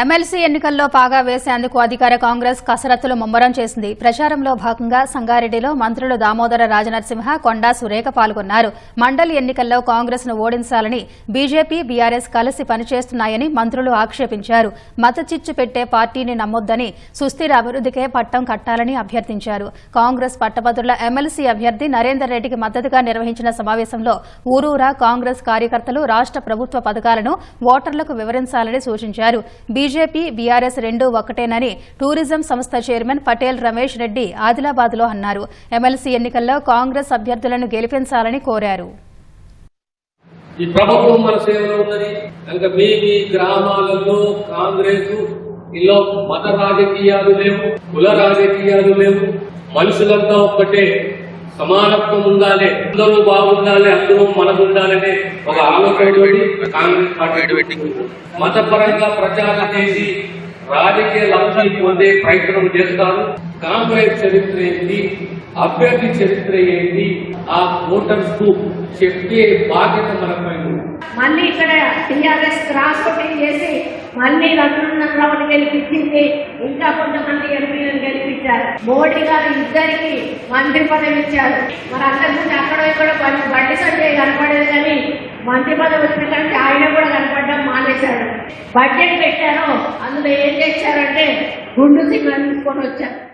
MLC ఎన్నికల్లో పాగా వేసేందుకు అధికార కాంగ్రెస్ కసరత్తులు ముమ్మరం చేసింది. ప్రచారంలో భాగంగా సంగారెడ్డిలో మంత్రులు దామోదర రాజనరసింహ కొండా సురేఖ పాల్గొన్నారు. మండలి ఎన్నికల్లో కాంగ్రెస్ను ఓడించాలని బీజేపీ బీఆర్ఎస్ కలిసి పనిచేస్తున్నాయని మంత్రులు ఆక్షేపించారు. మతచిచ్చు పెట్టే పార్టీని నమ్మొద్దని సుస్థిర అభివృద్దికే పట్టం కట్టాలని అభ్యర్థించారు. కాంగ్రెస్ పట్టభద్రుల ఎమ్మెల్సీ అభ్యర్థి నరేందర్ రెడ్డికి మద్దతుగా నిర్వహించిన సమావేశంలో ఊరూరా కాంగ్రెస్ కార్యకర్తలు రాష్ట ప్రభుత్వ పథకాలను ఓటర్లకు వివరించాలని సూచించారు. బీజేపీ బీఆర్ఎస్ రెండూ ఒకటేనని టూరిజం సంస్థ చైర్మన్ పటేల్ రమేష్ రెడ్డి ఆదిలాబాద్లో అన్నారు. ఎమ్మెల్సీ ఎన్నికల్లో కాంగ్రెస్ అభ్యర్థులను గెలిపించాలని కోరారు. ఈ ప్రభుత్వం మన సేవలో ఉన్నది. కనుక మీ మీ గ్రామాలలో కాంగ్రెస్ ఇలా మత రాజకీయాలు లేవు కుల రాజకీయాలు లేవు. మనుషులంతా ఒక్కటే. సమానత్వం ఉండాలి అందరూ బాగుండాలి అందరూ మనకు ఉండాలనే ఒక ఆలోచనతోటి కాంగ్రెస్ పార్టీ మతపరంగా ప్రచారం చేసి రాజకీయ లబ్ధి పొందే ప్రయత్నం చేస్తారు. కాంగ్రెస్ చరిత్ర ఏంటి? అభ్యర్థి చరిత్ర ఏంటి? ఆ ఓటర్స్కు చెప్పే బాధ్యత మనపై మళ్ళీ ఇక్కడ టీఆర్ఎస్ క్రాస్ చేసి మళ్ళీ రఘునందరావుని గెలిపించింది ఇంకా కొంత మోడీ గారు ఇద్దరికి మంత్రి పదవి ఇచ్చారు. మరి అంతకుముందు అక్కడ ఇక్కడ బండి బండి సంజయ్ కనపడేది కానీ మంత్రి పదవి వచ్చిన కానీ ఆయన కూడా కనపడడం మానేశాడు బడ్జెట్ పెట్టారు అందులో ఏం చేశారంటే గుండు సింగ్ తీసుకొని వచ్చారు.